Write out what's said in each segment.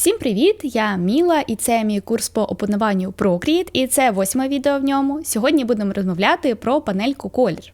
Всім привіт! Я Міла, і це мій курс по опануванню Procreate, і це восьме відео в ньому. Сьогодні будемо розмовляти про панельку колір.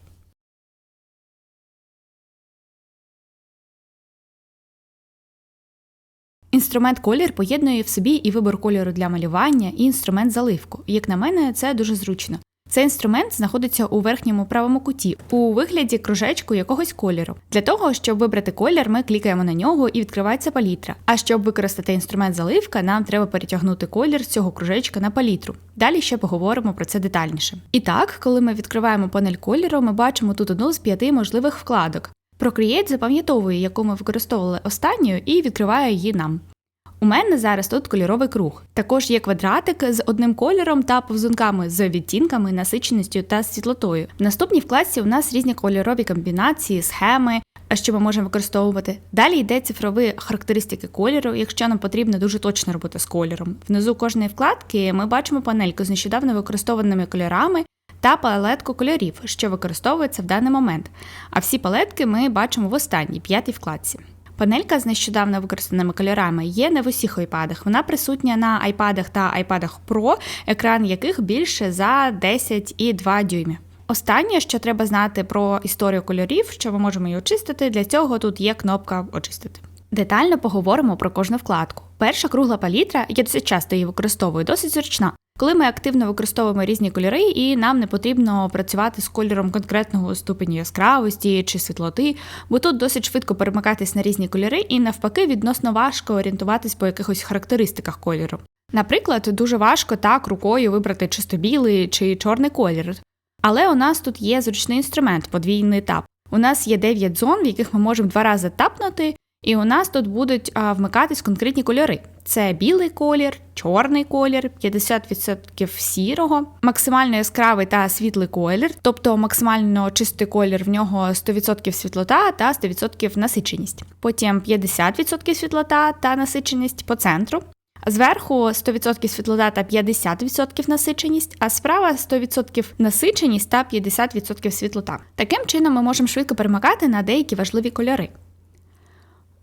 Інструмент колір поєднує в собі і вибор кольору для малювання, і інструмент заливку. Як на мене, це дуже зручно. Цей інструмент знаходиться у верхньому правому куті у вигляді кружечку якогось кольору. Для того, щоб вибрати колір, ми клікаємо на нього і відкривається палітра. А щоб використати інструмент заливка, нам треба перетягнути колір з цього кружечка на палітру. Далі ще поговоримо про це детальніше. І так, коли ми відкриваємо панель кольору, ми бачимо тут одну з п'яти можливих вкладок. Procreate запам'ятовує, яку ми використовували останньою, і відкриває її нам. У мене зараз тут кольоровий круг. Також є квадратик з одним кольором та повзунками з відтінками, насиченістю та світлотою. В наступній вкладці у нас різні кольорові комбінації, схеми. Що ми можемо використовувати? Далі йде цифрові характеристики кольору, якщо нам потрібна дуже точна робота з кольором. Внизу кожної вкладки ми бачимо панельку з нещодавно використованими кольорами та палетку кольорів, що використовується в даний момент. А всі палетки ми бачимо в останній п'ятій вкладці. Панелька з нещодавно використаними кольорами є не в усіх айпадах. Вона присутня на айпадах та айпадах Pro, екран яких більше за 10,2 дюймів. Останнє, що треба знати про історію кольорів, що ми можемо її очистити, для цього тут є кнопка Очистити. Детально поговоримо про кожну вкладку. Перша кругла палітра, я досить часто її використовую, досить зручна. Коли ми активно використовуємо різні кольори, і нам не потрібно працювати з кольором конкретного ступеню яскравості чи світлоти, бо тут досить швидко перемикатись на різні кольори, і навпаки, відносно важко орієнтуватись по якихось характеристиках кольору. Наприклад, дуже важко так рукою вибрати чисто білий чи чорний колір. Але у нас тут є зручний інструмент, подвійний тап. У нас є 9 зон, в яких ми можемо два рази тапнути, і у нас тут будуть а, вмикатись конкретні кольори. Це білий колір, чорний колір, 50% сірого, максимально яскравий та світлий колір, тобто максимально чистий колір в нього 100% світлота та 100% насиченість. Потім 50% світлота та насиченість по центру. Зверху 100% світлота та 50% насиченість, а справа 100% насиченість та 50% світлота. Таким чином ми можемо швидко перемикати на деякі важливі кольори.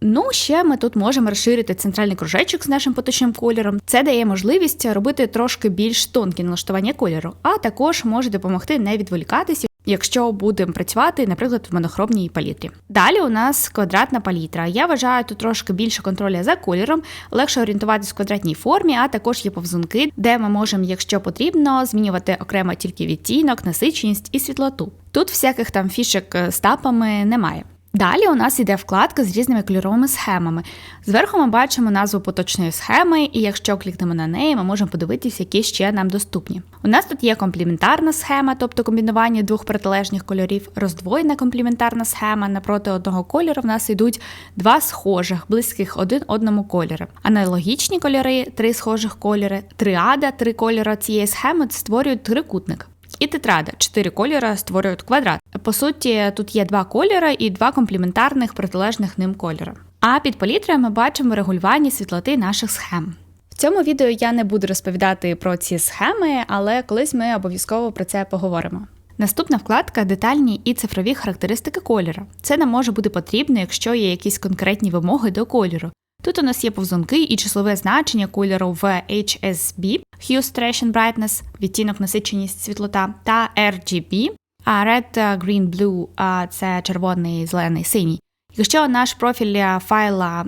Ну, ще ми тут можемо розширити центральний кружечок з нашим поточним кольором. Це дає можливість робити трошки більш тонкі налаштування кольору, а також може допомогти не відволікатися. Якщо будемо працювати, наприклад, в монохромній палітрі. Далі у нас квадратна палітра. Я вважаю тут трошки більше контроля за кольором, легше орієнтуватись в квадратній формі, а також є повзунки, де ми можемо, якщо потрібно, змінювати окремо тільки відтінок, насиченість і світлоту. Тут всяких там фішек з тапами немає. Далі у нас йде вкладка з різними кольоровими схемами. Зверху ми бачимо назву поточної схеми, і якщо клікнемо на неї, ми можемо подивитися, які ще нам доступні. У нас тут є компліментарна схема, тобто комбінування двох протилежних кольорів, роздвоєна компліментарна схема. Напроти одного кольору в нас йдуть два схожих, близьких один одному кольори. Аналогічні кольори, три схожих кольори, триада, три кольори цієї схеми створюють трикутник. І тетрада, чотири кольори створюють квадрат. По суті, тут є два кольори і два комплементарних протилежних ним кольори. А під палітрою ми бачимо регулювання світлоти наших схем. В цьому відео я не буду розповідати про ці схеми, але колись ми обов'язково про це поговоримо. Наступна вкладка детальні і цифрові характеристики кольора. Це нам може бути потрібно, якщо є якісь конкретні вимоги до кольору. Тут у нас є повзунки і числове значення кольору в HSB, Hue Saturation Brightness, відтінок насиченість світлота, та RGB, а Red, Green, Blue це червоний, зелений, синій. Якщо наш профіль файла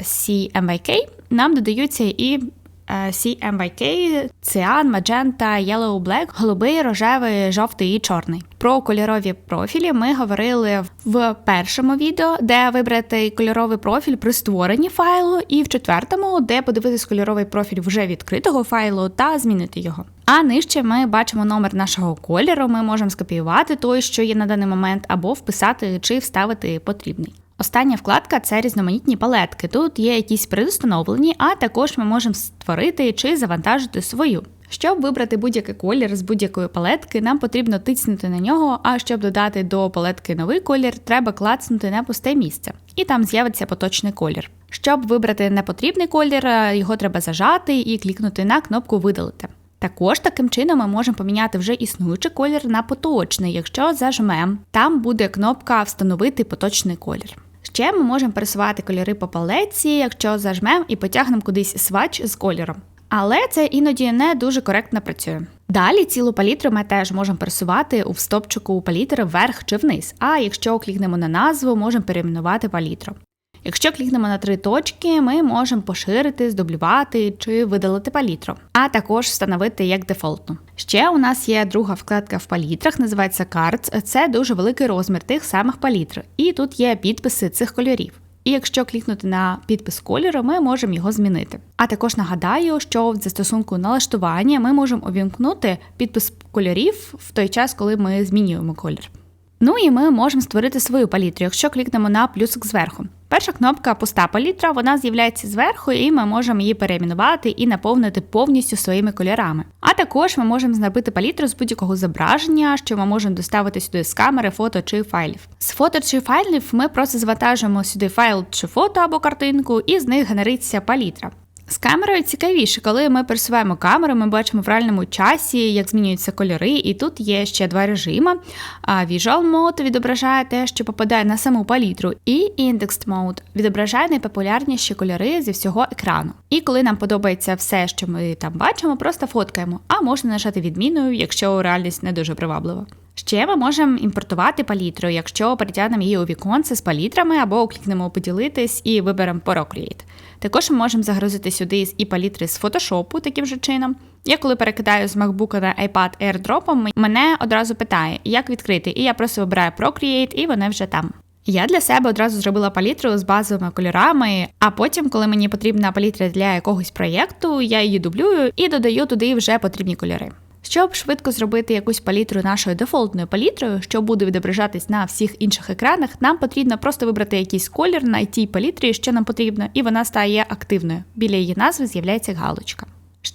CMYK, нам додаються і CMYK, Cyan, Magenta, Yellow, Black, голубий, рожевий, жовтий і чорний. Про кольорові профілі ми говорили в першому відео, де вибрати кольоровий профіль при створенні файлу, і в четвертому, де подивитись кольоровий профіль вже відкритого файлу та змінити його. А нижче ми бачимо номер нашого кольору. Ми можемо скопіювати той, що є на даний момент, або вписати чи вставити потрібний. Остання вкладка це різноманітні палетки. Тут є якісь предустановлені, а також ми можемо створити чи завантажити свою. Щоб вибрати будь-який колір з будь-якої палетки, нам потрібно тиснути на нього, а щоб додати до палетки новий колір, треба клацнути на пусте місце, і там з'явиться поточний колір. Щоб вибрати непотрібний колір, його треба зажати і клікнути на кнопку Видалити. Також таким чином ми можемо поміняти вже існуючий колір на поточний, якщо зажмемо, там буде кнопка Встановити поточний колір. Ще ми можемо пересувати кольори по палетці, якщо зажмемо і потягнемо кудись свач з кольором. Але це іноді не дуже коректно працює. Далі цілу палітру ми теж можемо пересувати у стопчику палітри вверх чи вниз. А якщо клікнемо на назву, можемо перейменувати палітру. Якщо клікнемо на три точки, ми можемо поширити, здублювати чи видалити палітру, а також встановити як дефолтну. Ще у нас є друга вкладка в палітрах, називається Cards. Це дуже великий розмір тих самих палітр, і тут є підписи цих кольорів. І якщо клікнути на підпис кольору, ми можемо його змінити. А також нагадаю, що в застосунку налаштування ми можемо увімкнути підпис кольорів в той час, коли ми змінюємо колір. Ну і ми можемо створити свою палітру, якщо клікнемо на плюсик зверху. Перша кнопка пуста палітра, вона з'являється зверху, і ми можемо її перейменувати і наповнити повністю своїми кольорами. А також ми можемо знабити палітру з будь-якого зображення, що ми можемо доставити сюди з камери, фото чи файлів. З фото чи файлів ми просто завантажуємо сюди файл чи фото або картинку, і з них генериться палітра. З камерою цікавіше, коли ми пересуваємо камеру, ми бачимо в реальному часі, як змінюються кольори, і тут є ще два режими. Visual Mode відображає те, що попадає на саму палітру, і Indexed Mode відображає найпопулярніші кольори зі всього екрану. І коли нам подобається все, що ми там бачимо, просто фоткаємо, а можна нажати відміною, якщо реальність не дуже приваблива. Ще ми можемо імпортувати палітру, якщо перетягнемо її у віконце з палітрами або клікнемо поділитись і виберемо Procreate. Також ми можемо загрузити сюди і палітри з фотошопу таким же чином. Я коли перекидаю з MacBook на iPad AirDrop, мене одразу питає, як відкрити, і я просто вибираю Procreate, і вони вже там. Я для себе одразу зробила палітру з базовими кольорами, а потім, коли мені потрібна палітра для якогось проєкту, я її дублюю і додаю туди вже потрібні кольори. Щоб швидко зробити якусь палітру нашою дефолтною палітрою, що буде відображатись на всіх інших екранах, нам потрібно просто вибрати якийсь колір на тій палітрі, що нам потрібно, і вона стає активною. Біля її назви з'являється галочка.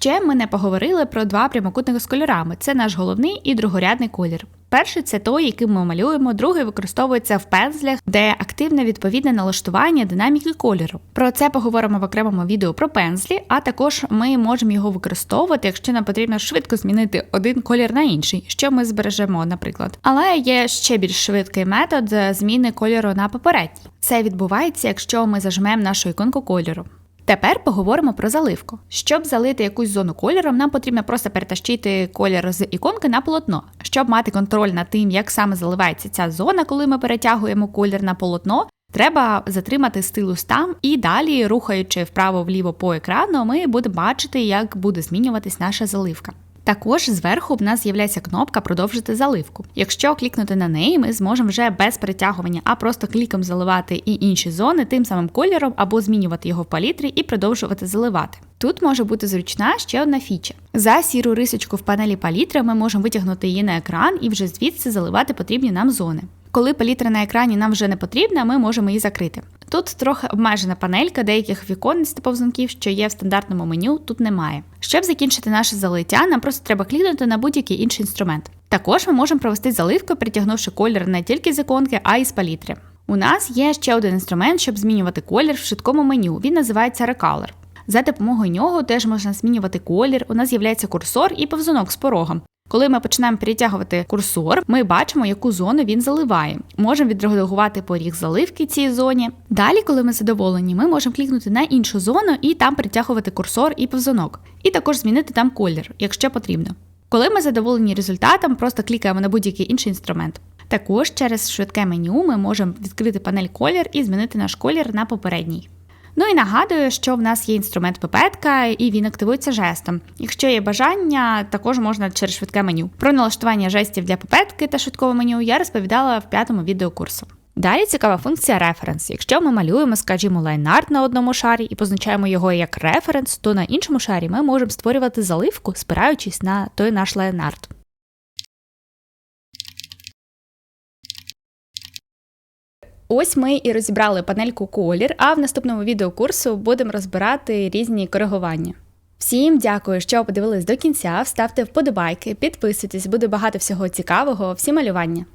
Ще ми не поговорили про два прямокутники з кольорами: це наш головний і другорядний колір. Перший це той, яким ми малюємо, другий використовується в пензлях, де активне відповідне налаштування динаміки кольору. Про це поговоримо в окремому відео про пензлі, а також ми можемо його використовувати, якщо нам потрібно швидко змінити один колір на інший, що ми збережемо, наприклад. Але є ще більш швидкий метод зміни кольору на попередній. Це відбувається, якщо ми зажмемо нашу іконку кольору. Тепер поговоримо про заливку. Щоб залити якусь зону кольором, нам потрібно просто перетащити колір з іконки на полотно. Щоб мати контроль над тим, як саме заливається ця зона, коли ми перетягуємо колір на полотно. Треба затримати стилус там і далі, рухаючи вправо-вліво по екрану, ми будемо бачити, як буде змінюватись наша заливка. Також зверху в нас з'являється кнопка Продовжити заливку. Якщо клікнути на неї, ми зможемо вже без перетягування, а просто кліком заливати і інші зони тим самим кольором або змінювати його в палітрі і продовжувати заливати. Тут може бути зручна ще одна фіча. За сіру рисочку в панелі палітри ми можемо витягнути її на екран і вже звідси заливати потрібні нам зони. Коли палітра на екрані нам вже не потрібна, ми можемо її закрити. Тут трохи обмежена панелька деяких віконець та повзунків, що є в стандартному меню, тут немає. Щоб закінчити наше залиття, нам просто треба клікнути на будь-який інший інструмент. Також ми можемо провести заливку, притягнувши колір не тільки з іконки, а й з палітри. У нас є ще один інструмент, щоб змінювати колір в швидкому меню. Він називається Recolor. За допомогою нього теж можна змінювати колір. У нас з'являється курсор і повзунок з порогом. Коли ми починаємо перетягувати курсор, ми бачимо, яку зону він заливає. Можемо відредагувати поріг заливки цій зоні. Далі, коли ми задоволені, ми можемо клікнути на іншу зону і там перетягувати курсор і повзунок. І також змінити там колір, якщо потрібно. Коли ми задоволені результатом, просто клікаємо на будь-який інший інструмент. Також через швидке меню ми можемо відкрити панель колір і змінити наш колір на попередній. Ну і нагадую, що в нас є інструмент пипетка, і він активується жестом. Якщо є бажання, також можна через швидке меню. Про налаштування жестів для пипетки та швидкого меню я розповідала в п'ятому відео курсу. Далі цікава функція референс. Якщо ми малюємо, скажімо, лайнарт на одному шарі і позначаємо його як референс, то на іншому шарі ми можемо створювати заливку, спираючись на той наш лайнарт. Ось ми і розібрали панельку колір, а в наступному відеокурсу будемо розбирати різні коригування. Всім дякую, що подивились до кінця. Ставте вподобайки, підписуйтесь, буде багато всього цікавого, всі малювання.